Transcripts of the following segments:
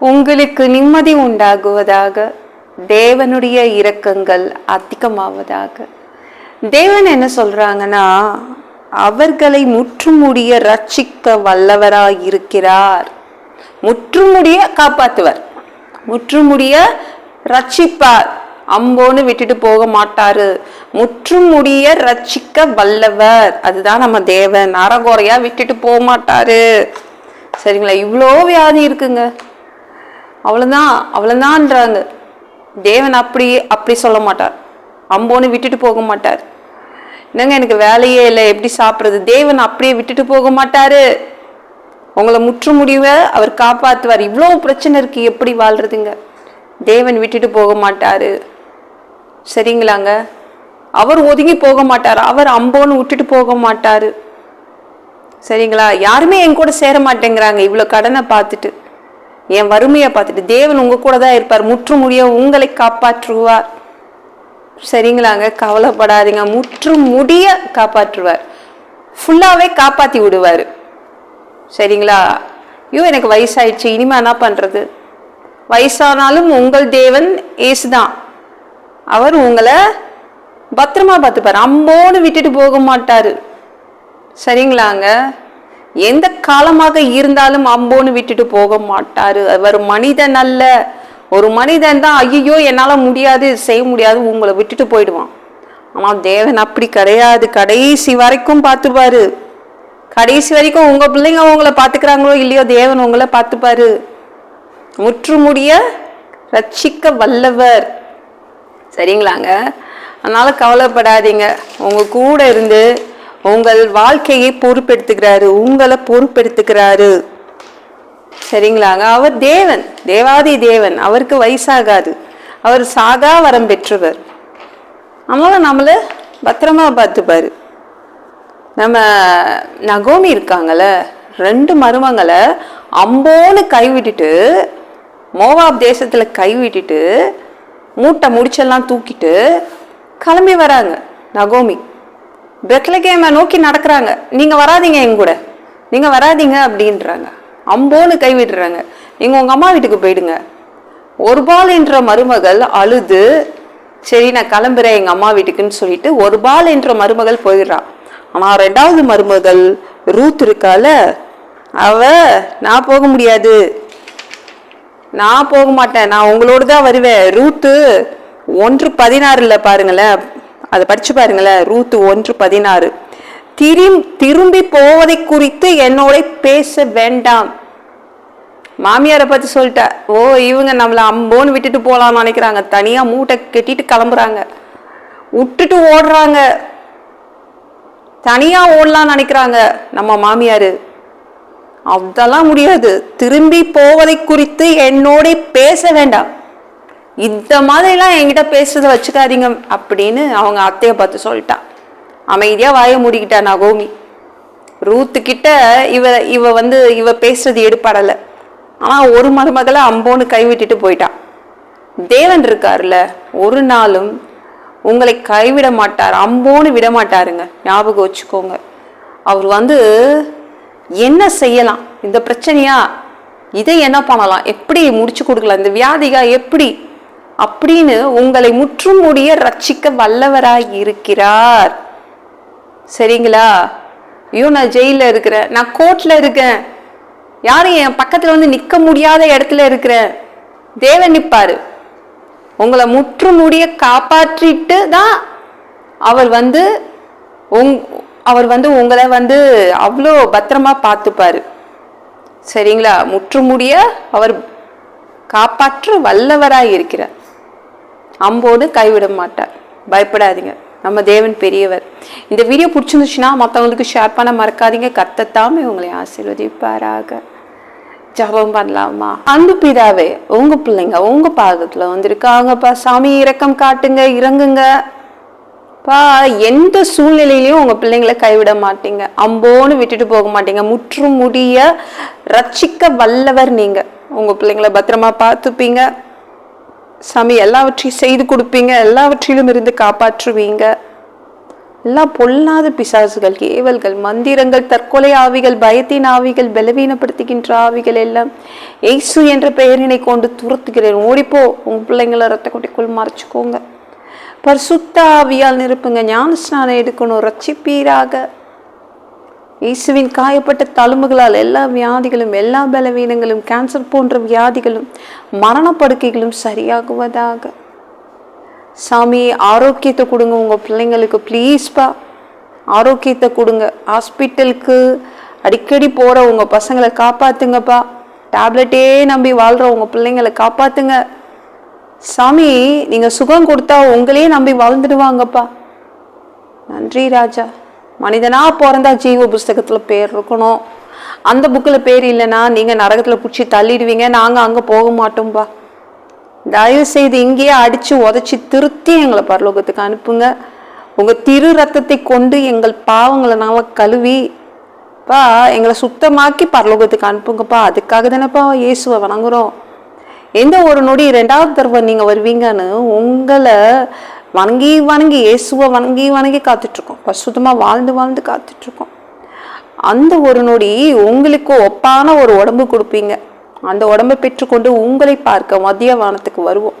உங்களுக்கு நிம்மதி உண்டாகுவதாக தேவனுடைய இரக்கங்கள் அதிகமாவதாக. தேவன் என்ன சொல்றாங்கன்னா அவர்களை முற்றுமுடிய ரட்சிக்க வல்லவராய் இருக்கிறார். முற்றுமுடிய காப்பாத்துவர். முற்றுமுடிய ரட்சிப்பார் அம்போன்னு விட்டுட்டு போக மாட்டாரு. முற்றுமுடிய ரட்சிக்க வல்லவர். அதுதான் நம்ம தேவன். அறகுறையா விட்டுட்டு போக மாட்டாரு. சரிங்களா? இவ்வளோ வியாதி இருக்குங்க. அவ்வளோதான் அவ்வளோதான்றாங்க தேவன் அப்படி அப்படி சொல்ல மாட்டார். அம்போன்னு விட்டுட்டு போக மாட்டார். என்னங்க எனக்கு வேலையே இல்லை எப்படி சாப்பிட்றது? தேவன் அப்படியே விட்டுட்டு போக மாட்டாரு. உங்களை முற்று முடிவை அவர் காப்பாற்றுவார் இவ்வளோ பிரச்சனை இருக்கு எப்படி வாழ்றதுங்க? தேவன் விட்டுட்டு போக மாட்டாரு. சரிங்களாங்க? அவர் ஒதுங்கி போக மாட்டார். அவர் அம்போன்னு விட்டுட்டு போக மாட்டாரு. சரிங்களா? யாருமே என் கூட சேர மாட்டேங்கிறாங்க. இவ்வளோ கடனை பார்த்துட்டு. என் வறுமையை பார்த்துட்டு தேவன் உங்க கூட தான் இருப்பார் முற்று முடிய உங்களை காப்பாற்றுவார். சரிங்களாங்க? கவலைப்படாதீங்க. முற்று முடிய காப்பாற்றுவார். ஃபுல்லாகவே காப்பாற்றி விடுவார். சரிங்களா? ஐயோ எனக்கு வயசாயிடுச்சு. இனிமே என்ன பண்ணுறது வயசானாலும் உங்கள் தேவன் ஏசு தான் அவர் உங்களை பத்திரமா பார்த்துப்பார். அம்போன்னு விட்டுட்டு போக மாட்டார். சரிங்களாங்க? எந்த காலமாக இருந்தாலும் அம்போன்னு விட்டுட்டு போக மாட்டாரு. அவர் மனிதன் அல்ல. ஒரு மனிதன் தான் ஐயோ என்னால் முடியாது செய்ய முடியாது உங்களை விட்டுட்டு போயிடுவான். ஆனால் தேவன் அப்படி கிடையாது. கடைசி வரைக்கும் பார்த்துப்பாரு. கடைசி வரைக்கும் உங்க பிள்ளைங்க உங்களை பார்த்துக்கிறாங்களோ இல்லையோ தேவன் உங்களை பார்த்துப்பாரு. முற்றுமுடிய ரட்சிக்க வல்லவர். சரிங்களாங்க? அதனால கவலைப்படாதீங்க. உங்க கூட இருந்து உங்கள் வாழ்க்கையை பொறுப்பெடுத்துக்கிறாரு உங்களை பொறுப்பெடுத்துக்கிறாரு சரிங்களாங்க அவர் தேவன் தேவாதி தேவன். அவருக்கு வயசாகாது. அவர் சாகா வரம் பெற்றவர். அதனால நம்மளை பத்திரமா பார்த்துப்பாரு. நம்ம நகோமி இருக்காங்கல்ல ரெண்டு மருமங்களை அம்போன்னு கைவிட்டுட்டு மோவாப் தேசத்தில் கைவிட்டுட்டு மூட்டை முடிச்செல்லாம் தூக்கிட்டு கிளம்பி வராங்க நகோமி. பெத்லகேமை நோக்கி நடக்கிறாங்க. நீங்கள் வராதீங்க எங்க கூட. நீங்கள் வராதீங்க அப்படின்றாங்க. அம்போன்னு கைவிடுறாங்க நீங்கள் உங்கள் அம்மா வீட்டுக்கு போயிடுங்க. ஒரு பால் என்ற மருமகள் அழுது சரி நான் கிளம்புறேன் எங்கள் அம்மா வீட்டுக்குன்னு சொல்லிட்டு ஒரு பால் என்ற மருமகள் போயிடுறான் ஆனால் ரெண்டாவது மருமகள் ரூத் இருக்கால அவ நான் போக முடியாது. நான் போக மாட்டேன். நான் உங்களோட தான் வருவேன். ரூத்து ஒன்று பதினாறில் பாருங்களேன். அதை படிச்சு பாருங்களேன். ரூத்து ஒன்று பதினாறு. திரும் திரும்பி போவதை குறித்து என்னோட பேச வேண்டாம். மாமியாரை பத்தி சொல்லிட்டா ஓ இவங்க நம்மள அம்போன்னு விட்டுட்டு போலாம்னு நினைக்கிறாங்க. தனியா மூட்டை கட்டிட்டு கிளம்புறாங்க. விட்டுட்டு ஓடுறாங்க. தனியா ஓடலாம்னு நினைக்கிறாங்க நம்ம மாமியாரு. அதெல்லாம் முடியாது. திரும்பி போவதை குறித்து என்னோட பேச வேண்டாம். இந்த மாதிரிலாம் என்கிட்ட பேசுறத வச்சுக்காதீங்க அப்படின்னு அவங்க அத்தையை பார்த்து சொல்லிட்டா. அமைதியா வாய மூடிக்கிட்டா நகோமி. ரூத்து கிட்ட இவ இவ வந்து இவ பேசுறது எடுப்படலை. ஆனா ஒரு மருமகளை அம்போன்னு கைவிட்டுட்டு போயிட்டான் தேவன் இருக்கார்ல ஒரு நாளும் உங்களை கைவிட மாட்டார் அம்போன்னு விட மாட்டாருங்க. ஞாபகம் வச்சுக்கோங்க. அவர் வந்து என்ன செய்யலாம்? இந்த பிரச்சனையா? இதை என்ன பண்ணலாம்? எப்படி முடிச்சு கொடுக்கலாம்? இந்த வியாதிகா எப்படி அப்படின்னு உங்களை முற்றும் முடிய ரட்சிக்க வல்லவராய் இருக்கிறார். சரிங்களா? ஐயோ நான் ஜெயில இருக்கிறேன். நான் கோர்ட்ல இருக்கேன். யாரும் என் பக்கத்துல வந்து நிக்க முடியாத இடத்துல இருக்கிறேன். தேவன் நிப்பாரு. உங்களை முற்று முடிய காப்பாற்றிட்டு தான் அவர் வந்து உங் அவர் வந்து உங்களை வந்து அவ்வளோ பத்திரமா பார்த்துப்பாரு. சரிங்களா? முற்று முடிய அவர் காப்பாற்ற வல்லவராய் இருக்கிறார். அம்போடு கைவிட மாட்டார். பயப்படாதீங்க. நம்ம தேவன் பெரியவர். இந்த வீடியோ பிடிச்சிருந்துச்சுன்னா மற்றவங்களுக்கு ஷேர் பண்ண மறக்காதீங்க. கத்தத்தாமே உங்களை ஆசீர்வதிப்பாராக. ஜபம் பண்ணலாமா? அன்பு பிதாவே உங்க பிள்ளைங்க உங்க பாகத்துல வந்திருக்காங்கப்பா. சாமி இரக்கம் காட்டுங்க இறங்குங்க. பா எந்த சூழ்நிலையிலையும் உங்க பிள்ளைங்களை கைவிட மாட்டீங்க. அம்போன்னு விட்டுட்டு போக மாட்டீங்க. முற்றும் முடிய ரட்சிக்க வல்லவர் நீங்க. உங்க பிள்ளைங்களை பத்திரமா பார்த்துப்பீங்க. சாமி எல்லாவற்றையும் செய்து கொடுப்பீங்க எல்லாவற்றிலும் இருந்து காப்பாற்றுவீங்க. எல்லா பொல்லாத பிசாசுகள் ஏவல்கள் மந்திரங்கள் தற்கொலை ஆவிகள் பயத்தின் ஆவிகள் பலவீனப்படுத்துகின்ற ஆவிகள் எல்லாம் எய்சு என்ற பெயரினை கொண்டு துரத்துகிறேன். ஓடிப்போ உங்கள் பிள்ளைங்களை ரத்த கொட்டிக்குள் மறைச்சிக்கோங்க. பரிசுத்த ஆவியால் நிரப்புங்க ஞான ஸ்நானம் எடுக்கணும் ரட்சிப்பீராக இயேசுவின் காயப்பட்ட தழும்புகளால் எல்லா வியாதிகளும் எல்லா பலவீனங்களும் கேன்சர் போன்ற வியாதிகளும் மரணப்படுக்கைகளும் சரியாகுவதாக. சாமி ஆரோக்கியத்தை கொடுங்க உங்கள் பிள்ளைங்களுக்கு. ப்ளீஸ்ப்பா ஆரோக்கியத்தை கொடுங்க. ஹாஸ்பிட்டலுக்கு அடிக்கடி போகிற உங்கள் பசங்களை காப்பாற்றுங்கப்பா டேப்லெட்டே நம்பி வாழ்கிற உங்கள் பிள்ளைங்களை காப்பாற்றுங்க சாமி நீங்கள் சுகம் கொடுத்தா உங்களையே நம்பி வாழ்ந்துடுவாங்கப்பா. நன்றி ராஜா. மனிதனாக பிறந்தா ஜீவ புஸ்தகத்தில் பேர் இருக்கணும். அந்த புக்கில் பேர் இல்லைன்னா நீங்கள் நரகத்தில் பிடிச்சி தள்ளிடுவீங்க. நாங்கள் அங்கே போக மாட்டோம்பா. தயவு செய்து இங்கேயே அடித்து உதச்சி திருத்தி எங்களை பரலோகத்துக்கு அனுப்புங்க. உங்கள் திரு ரத்தத்தை கொண்டு எங்கள் பாவங்களை நாங்கள் கழுவி பா எங்களை சுத்தமாக்கி பரலோகத்துக்கு அனுப்புங்கப்பா. அதுக்காக தானேப்பா இயேசுவை வணங்குறோம். எந்த ஒரு நொடி ரெண்டாவது தடவை நீங்கள் வருவீங்கன்னு உங்களை வணங்கி வணங்கி இயேசுவை வணங்கி வணங்கி காத்துட்ருக்கோம். பசுத்தமாக வாழ்ந்து வாழ்ந்து காத்துட்ருக்கோம். அந்த ஒரு நொடி உங்களுக்கு ஒப்பான ஒரு உடம்பு கொடுப்பீங்க. அந்த உடம்பை பெற்றுக்கொண்டு உங்களை பார்க்க மதிய வானத்துக்கு வருவோம்.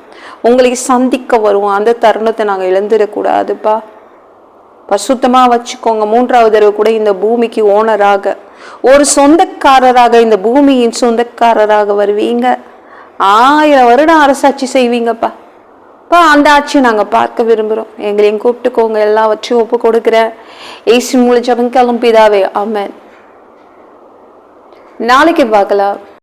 உங்களை சந்திக்க வருவோம். அந்த தருணத்தை நாங்கள் இழந்துடக்கூடாதுப்பா. பசுத்தமாக வச்சுக்கோங்க. மூன்றாவது தடவை கூட இந்த பூமிக்கு ஓனராக ஒரு சொந்தக்காரராக இந்த பூமியின் சொந்தக்காரராக வருவீங்க. ஆயிரம் வருடம் அரசாட்சி செய்வீங்கப்பா. அப்போ அந்த ஆட்சியை நாங்கள் பார்க்க விரும்புகிறோம் எங்களையும் கூப்பிட்டுக்கோங்க எல்லாவற்றையும் ஒப்பு கொடுக்குறேன் ஏசி மூலிச்சவங்க கிளம்பிதாவே ஆமென். நாளைக்கு பார்க்கலாம்.